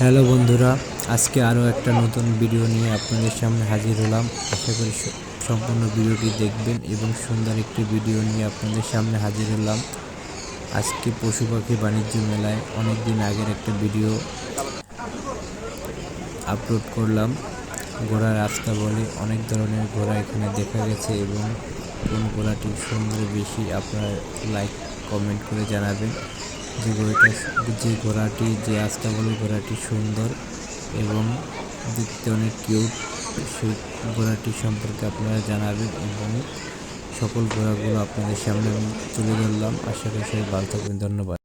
Hello বন্ধুরা, আজকে আরও একটা নতুন ভিডিও নিয়ে আপনাদের সামনে হাজির হলাম। আশা করি সম্পূর্ণ ভিডিওটি দেখবেন এবং সুন্দর একটি ভিডিও নিয়ে আপনাদের সামনে হাজির হলাম। আজকে পশু পাখি বাণিজ্য মেলায় অনেক দিন আগের একটা ভিডিও আপলোড করলাম। ঘোড়ার রাস্তা বলে অনেক ধরনের ঘোড়া এখানে দেখা গেছে এবং কোন ঘোড়াটি সুন্দর বেশি আপনারা লাইক কমেন্ট করে জানাবেন। যে গরুটা যে ঘোড়াটি, যে রাস্তা বলে ঘোড়াটি সুন্দর এবং দেখতে অনেক কিউট সেই ঘোড়াটি সম্পর্কে আপনারা জানাবেন এবং সকল ঘোড়াগুলো আপনাদের সামনে আমি তুলে ধরলাম। আশা করি সবাই ভালো থাকবেন। ধন্যবাদ।